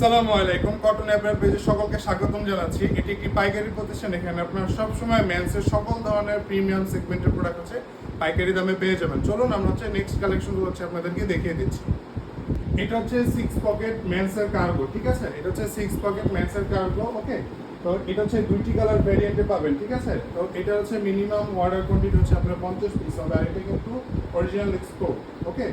আসসালামু আলাইকুম। Cotton upper পেজে সকলকে স্বাগতম জানাচ্ছি। এটি একটি পাইকারি প্রতিষ্ঠান। এখানে আপনারা সবসময় মেন্সের সকল ধরনের প্রিমিয়াম সেগমেন্টের প্রোডাক্ট হচ্ছে পাইকারি দামে পেয়ে যাবেন। চলুন, আমরা হচ্ছে নেক্সট কালেকশনগুলো হচ্ছে আপনাদেরকে দেখিয়ে দিচ্ছি। এটা হচ্ছে সিক্স পকেট মেন্সের কার্গো ঠিক আছে? এটা হচ্ছে সিক্স পকেট মেন্সের কার্গো ওকে তো এটা হচ্ছে দুইটি কালার ভ্যারিয়েন্টে পাবেন, ঠিক আছে? তো এটা হচ্ছে মিনিমাম অর্ডার কোয়ান্টিটি হচ্ছে আপনার পঞ্চাশ পিস হবে, আর এটা কিন্তু অরিজিনাল এক্সপোর্ট ওকে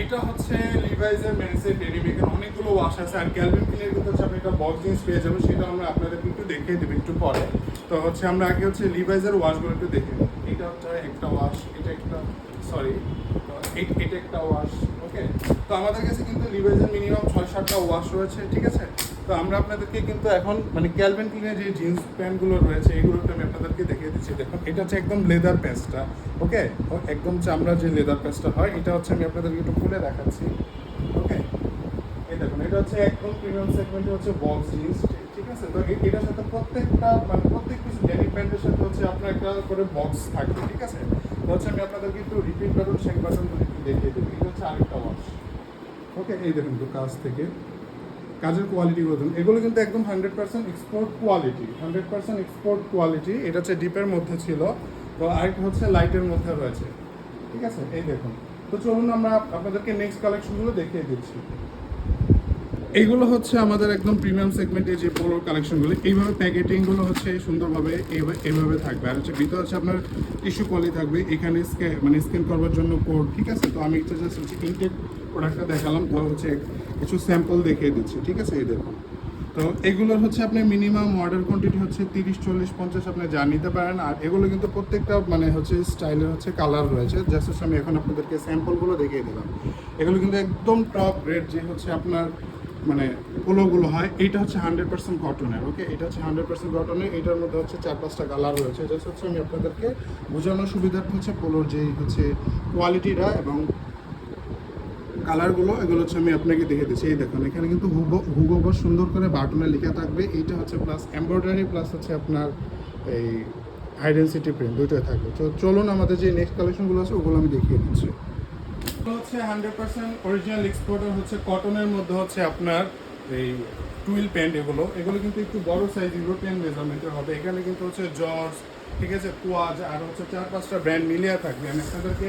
এটা হচ্ছে লিভাইজের মেন্সের ডেনিম মেকের অনেকগুলো ওয়াশ আছে। আর ক্যালভিন ক্লিনের কিন্তু হচ্ছে আপনি একটা বক্স জিনিস পেয়ে যাবেন, সেটা আমরা আপনাদেরকে একটু দেখিয়ে দেবো একটু পরে। তো হচ্ছে আমরা আগে হচ্ছে লিভাইজের ওয়াশগুলো একটু দেখে এটা হচ্ছে একটা ওয়াশ এটা একটা সরি এটা একটা ওয়াশ ওকে তো আমাদের কাছে কিন্তু লিভাইজের মিনিমাম ছয় সাতটা ওয়াশ রয়েছে, ঠিক আছে? তো আমরা আপনাদেরকে কিন্তু এখন মানে ক্যালভিন ক্লিনের যে জিন্স প্যান্টগুলো রয়েছে এগুলো একটু আমি আপনাদেরকে দেখিয়ে দিচ্ছি। দেখুন, এটা হচ্ছে একদম লেদার প্যান্টসটা ওকে একদম চামড়া যে লেদার প্যান্টসটা হয়, এটা হচ্ছে আমি আপনাদেরকে একটু খুলে দেখাচ্ছি ওকে এই দেখুন, এটা হচ্ছে একদম প্রিমিয়াম সেগমেন্টে হচ্ছে বক্স জিন্স ঠিক আছে? তো এটার সাথে প্রত্যেকটা মানে প্রত্যেক পিস ডেনিম প্যান্টের সাথে হচ্ছে আপনার একটা করে বক্স থাকবে, ঠিক আছে? তো হচ্ছে আমি আপনাদেরকে একটু রিপিট বাটন শেক বাটন একটু দেখিয়ে দেবো। এটা হচ্ছে আরেকটা ওয়াশ ওকে এই দেখুন একটু কাজ থেকে। কাজের কোয়ালিটি বলুন এগুলো কিন্তু একদম hundred percent export quality hundred percent export quality এটা হচ্ছে ডিপের মধ্যে ছিল। তো আরেকটা হচ্ছে লাইটের মধ্যে রয়েছে। ঠিক আছে? এই দেখুন। তো চলুন আমরা আপনাদেরকে নেক্সট কালেকশনগুলো দেখিয়ে দিচ্ছি। এইগুলো হচ্ছে আমাদের একদম প্রিমিয়াম সেগমেন্টের যে পোলোর কালেকশনগুলো এইভাবে প্যাকেটিংগুলো হচ্ছে সুন্দরভাবে এইভাবে থাকবে। আর হচ্ছে ভিতরে হচ্ছে আপনার টিস্যু পলি থাকবে, এখানে মানে স্ক্যান করবার জন্য কোড ঠিক আছে? তো আমি জাস্ট হচ্ছে ইনটেক প্রোডাক্টটা দেখালাম, তো হচ্ছে কিছু স্যাম্পল দেখিয়ে দিচ্ছি, ঠিক আছে? এই দেখুন। তো এগুলোর হচ্ছে আপনি মিনিমাম অর্ডার কোয়ান্টিটি হচ্ছে তিরিশ, চল্লিশ, পঞ্চাশ আপনি যা নিতে পারেন। আর এগুলো কিন্তু প্রত্যেকটা মানে হচ্ছে স্টাইলের হচ্ছে কালার রয়েছে। জাস্ট আমি এখন আপনাদেরকে স্যাম্পলগুলো দেখিয়ে দিলাম। এগুলো কিন্তু একদম টপ রেট যে হচ্ছে আপনার মানে পোলোগুলো হয়, এইটা হচ্ছে হান্ড্রেড পার্সেন্ট কটনের ওকে এটা হচ্ছে হান্ড্রেড পার্সেন্ট কটনের এটার মধ্যে হচ্ছে চার পাঁচটা কালার রয়েছে। জাস্ট হচ্ছে আমি আপনাদেরকে বোঝানোর সুবিধার্থে হচ্ছে পোলোর যেই হচ্ছে কোয়ালিটিটা এবং কালারগুলো এগুলো হচ্ছে আমি আপনাকে দেখে দিচ্ছি। এই দেখুন, এখানে কিন্তু হুবো হুবো সুন্দর করে বাটনে লেখা থাকবে। এইটা হচ্ছে প্লাস এমব্রয়ডারি প্লাস হচ্ছে আপনার এই আইডেন্সিটি প্রিন্ট দুটোই থাকবে। তো চলুন আমাদের যে নেক্সট কালেকশনগুলো আছে, ওগুলো আমি দেখিয়ে দিচ্ছি। হচ্ছে হান্ড্রেড পার্সেন্ট অরিজিনাল এক্সপোর্টার হচ্ছে কটনের মধ্যে হচ্ছে আপনার এই টুইল প্যান্ট এগুলো। এগুলো কিন্তু একটু বড় সাইজ ইউরোপিয়ান মেজারমেন্টের হবে। এখানে কিন্তু হচ্ছে জর্জ ঠিক আছে? কুয়াজ আর হচ্ছে চার পাঁচটা ব্র্যান্ড মিলিয়ে থাকবে। আমি আপনাদেরকে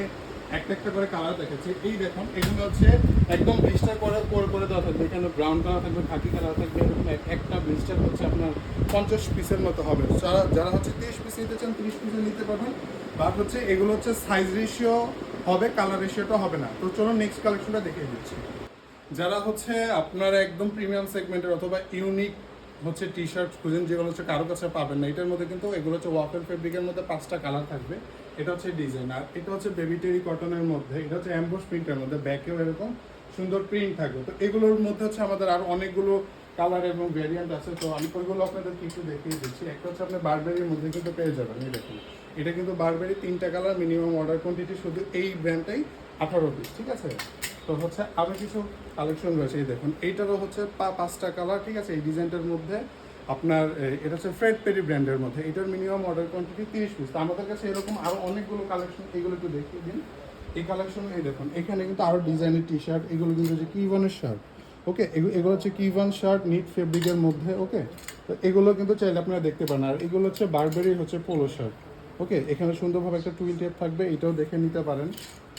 একটা একটা করে কালার দেখেছি এই দেখুন, এগুলো হচ্ছে একদম ব্লিস্টার করে করে করে দেওয়া থাকবে। এখানে ব্রাউন কালার থাকবে খাকি কালার থাকবে, এরকম একটা ব্লিস্টার হচ্ছে আপনার পঞ্চাশ পিসের মতো হবে। যারা যারা হচ্ছে তিরিশ পিস নিতে চান, তিরিশ পিসে নিতে পারবেন। বা হচ্ছে এগুলো হচ্ছে সাইজ রেশিও হবে কালার রেশিওটা হবে না। তো চলো নেক্সট কালেকশনটা দেখিয়ে দিচ্ছি। যারা হচ্ছে আপনার একদম প্রিমিয়াম সেগমেন্টের অথবা ইউনিক হচ্ছে টি শার্ট খুঁজেন, যেগুলো হচ্ছে কারও কাছে পাবেন না, এটার মধ্যে কিন্তু এগুলো হচ্ছে ওয়াফেল ফেব্রিকের মধ্যে পাঁচটা কালার থাকবে। এটা হচ্ছে ডিজাইন আর এটা হচ্ছে বেবিটেরি কটনের মধ্যে, এটা হচ্ছে অ্যাম্বোস প্রিন্টের মধ্যে ব্যাকেও এরকম সুন্দর প্রিন্ট থাকবে। তো এগুলোর মধ্যে হচ্ছে আমাদের আরও অনেকগুলো কালার এবং ভ্যারিয়েন্ট আছে, তো আমি ওইগুলো আপনাদের কিছু দেখিয়ে দিচ্ছি। একটা হচ্ছে আপনি বারবেরির মধ্যে কিন্তু পেয়ে যাবেন, এই দেখুন। এটা কিন্তু বারবেরি তিনটা কালার মিনিমাম অর্ডার কোয়ান্টিটি শুধু এই ব্র্যান্ডটাই আঠারো পিস ঠিক আছে? তো হচ্ছে আরও কিছু কালেকশন রয়েছে, এই দেখুন। এইটারও হচ্ছে পা, পাঁচটা কালার ঠিক আছে? এই ডিজাইনটার মধ্যে আপনার এটা হচ্ছে ফ্রেড পেরি ব্র্যান্ডের মধ্যে। এটার মিনিমাম অর্ডার কোয়ান্টিটি তিরিশ পিস তো আমাদের কাছে এরকম আরও অনেকগুলো কালেকশন এগুলো একটু দেখিয়ে দিন। এই কালেকশন এই দেখুন, এখানে কিন্তু আরও ডিজাইনের টি শার্ট এগুলো কিন্তু হচ্ছে কিভনের শার্ট ওকে? এগুলো হচ্ছে কিভান শার্ট নিট ফেব্রিকের মধ্যে, ওকে? তো এগুলো কিন্তু চাইলে আপনারা দেখতে পারেন। আর এগুলো হচ্ছে বারবেরি হচ্ছে পোলো শার্ট ওকে এখানে সুন্দরভাবে একটা টুইল টেপ থাকবে, এটাও দেখে নিতে পারেন।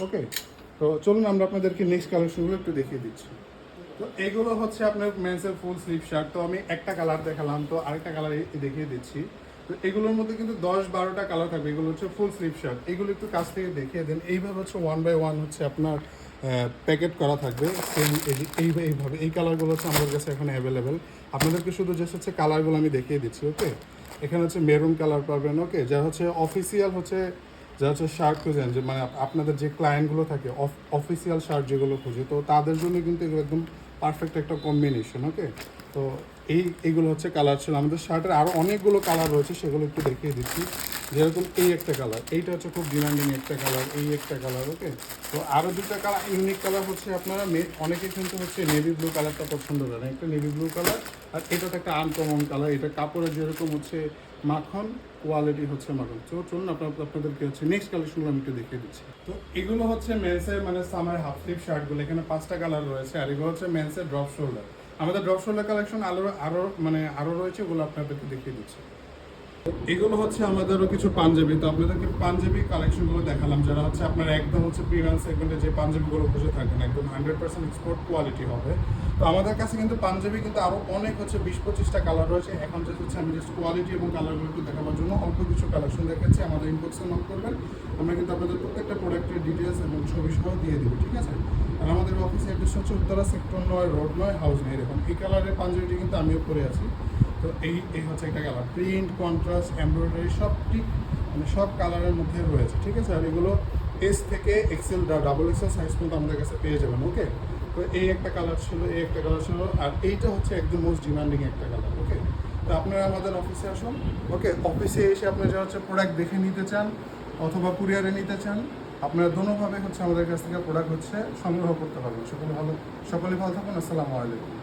ওকে তো চলুন আমরা আপনাদেরকে নেক্সট কালেকশনগুলো একটু দেখিয়ে দিচ্ছি। তো এগুলো হচ্ছে আপনার মেন্সের ফুল স্লিভ শার্ট তো আমি একটা কালার দেখালাম, তো আরেকটা কালার দেখিয়ে দিচ্ছি। তো এগুলোর মধ্যে কিন্তু দশ বারোটা কালার থাকবে, এগুলো হচ্ছে ফুল স্লিভ শার্ট এগুলো একটু কাছ থেকে দেখিয়ে দেন, এইভাবে হচ্ছে ওয়ান বাই ওয়ান হচ্ছে আপনার প্যাকেট করা থাকবে সেম এই এইভাবে। এই কালারগুলো হচ্ছে আমাদের কাছে এখন অ্যাভেলেবেল আপনাদেরকে শুধু জাস্ট হচ্ছে কালারগুলো আমি দেখিয়ে দিচ্ছি ওকে এখানে হচ্ছে মেরুন কালার পাবেন ওকে যা হচ্ছে অফিসিয়াল হচ্ছে যা হচ্ছে শার্ট খুঁজেন, যে মানে আপনাদের যে ক্লায়েন্টগুলো থাকে অফিসিয়াল শার্ট যেগুলো খুঁজে, তো তাদের জন্য কিন্তু এগুলো একদম পারফেক্ট একটা কম্বিনেশন ওকে তো এই এইগুলো হচ্ছে কালার ছিল। আমাদের শার্টের আরও অনেকগুলো কালার রয়েছে, সেগুলো একটু দেখিয়ে দিচ্ছি। যেরকম এই একটা কালার এইটা হচ্ছে খুব ডিমান্ডিং একটা কালার এই একটা কালার ওকে তো আরও দুটা কালার ইউনিক কালার হচ্ছে আপনারা অনেকে কিন্তু হচ্ছে নেভি ব্লু কালারটা পছন্দ করেন একটা নেভি ব্লু কালার আর এটা তো একটা আনকমন কালার এটা কাপড়ের যেরকম হচ্ছে মাখন কোয়ালিটি হচ্ছে মাখন। তো চলুন আপনার আপনাদেরকে হচ্ছে নেক্সট কালেকশনগুলো আমি একটু দেখিয়ে দিচ্ছি। তো এগুলো হচ্ছে মেন্সের মানে সামার হাফ স্লিভ শার্টগুলো এখানে পাঁচটা কালার রয়েছে আর এগুলো হচ্ছে মেন্সের ড্রপ শোল্ডার আমাদের ড্রপ শোল্ডার কালেকশন আরও আরও মানে আরও রয়েছে ওগুলো আপনাদেরকে দেখিয়ে দিচ্ছি। এগুলো হচ্ছে আমাদেরও কিছু পাঞ্জাবি। তো আপনাদেরকে পাঞ্জাবি কালেকশনগুলো দেখালাম, যারা হচ্ছে আপনার একদম হচ্ছে প্রিমিয়াম সেগমেন্টে যে পাঞ্জাবিগুলো খুঁজে থাকেন, একদম হান্ড্রেড পার্সেন্ট এক্সপোর্ট কোয়ালিটি হবে। তো আমাদের কাছে কিন্তু পাঞ্জাবি কিন্তু আরও অনেক হচ্ছে বিশ পঁচিশটা কালার রয়েছে। এখন যে হচ্ছে আমি জাস্ট কোয়ালিটি এবং কালারগুলো একটু দেখাবার জন্য অল্প কিছু কালেকশন দেখাচ্ছি। আমাদের ইনবক্সে নক করবেন। আমরা কিন্তু আপনাদের প্রত্যেকটা প্রোডাক্টের ডিটেলস এবং ছবি সহ দিয়ে দিব, ঠিক আছে? আর আমাদের অফিসে অ্যাড্রেস হচ্ছে উত্তরা সেক্টর নয়, রোড নয় হাউস নেই দেখুন, এই কালারের পাঞ্জাবিটি কিন্তু আমিও পরে আছি। তো এই এই হচ্ছে একটা কালার প্রিন্ট কন্ট্রাস্ট এমব্রয়ডারি সব ঠিক মানে সব কালারের মধ্যে রয়েছে, ঠিক আছে? আর এগুলো এস থেকে এক্সেল ডাবল এক্সেল সাইজ পর্যন্ত আমাদের কাছে পেয়ে যাবেন ওকে তো এই একটা কালার ছিল, এই একটা কালার ছিল, আর এইটা হচ্ছে একদম মোস্ট ডিমান্ডিং একটা কালার ওকে তো আপনারা আমাদের অফিসে আসুন ওকে অফিসে এসে আপনি যা হচ্ছে প্রোডাক্ট দেখে নিতে চান অথবা কুরিয়ারে নিতে চান, আপনারা দোনোভাবে হচ্ছে আমাদের কাছ থেকে প্রোডাক্ট হচ্ছে সংগ্রহ করতে পারবেন। সকলে ভালো সকলে ভালো থাকুন, আসসালামু আলাইকুম।